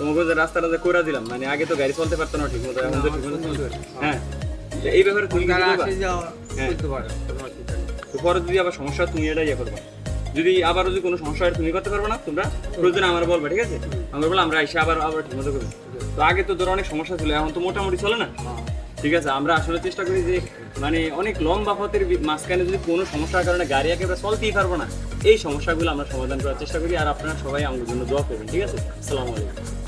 আমাকে যে রাস্তাটা যে করে দিলাম মানে আগে তো গাড়ি চলতে পারতো না ঠিক মতো এখন তো ঠিক মতো চলতে পারে হ্যাঁ। এই ব্যাপারে তুমি কি করবা? হ্যাঁ। তো পরে যদি আবার সমস্যা তুমি এটা ইয়ে করবা। যদি আবার যদি কোনো সমস্যা হয় তুমি করতে পারবে না তোমরা প্রয়োজন আমার বলবে ঠিক আছে? আমরা বললাম আমরা এসে আবার আবার ঠিক মতো করব। তো আগে তো ধরো অনেক সমস্যা ছিল এখন তো মোটামুটি চলে না? হ্যাঁ। ঠিক আছে, আমরা আসলে চেষ্টা করি যে মানে অনেক লম্বা পথের মাঝখানে যদি কোনো সমস্যার কারণে গাড়ি একেবারে চলতেই পারব না, এই সমস্যাগুলো আমরা সমাধান করার চেষ্টা করি, আর আপনারা সবাই আমাদের জন্য দোয়া করবেন, ঠিক আছে? আসসালামু আলাইকুম।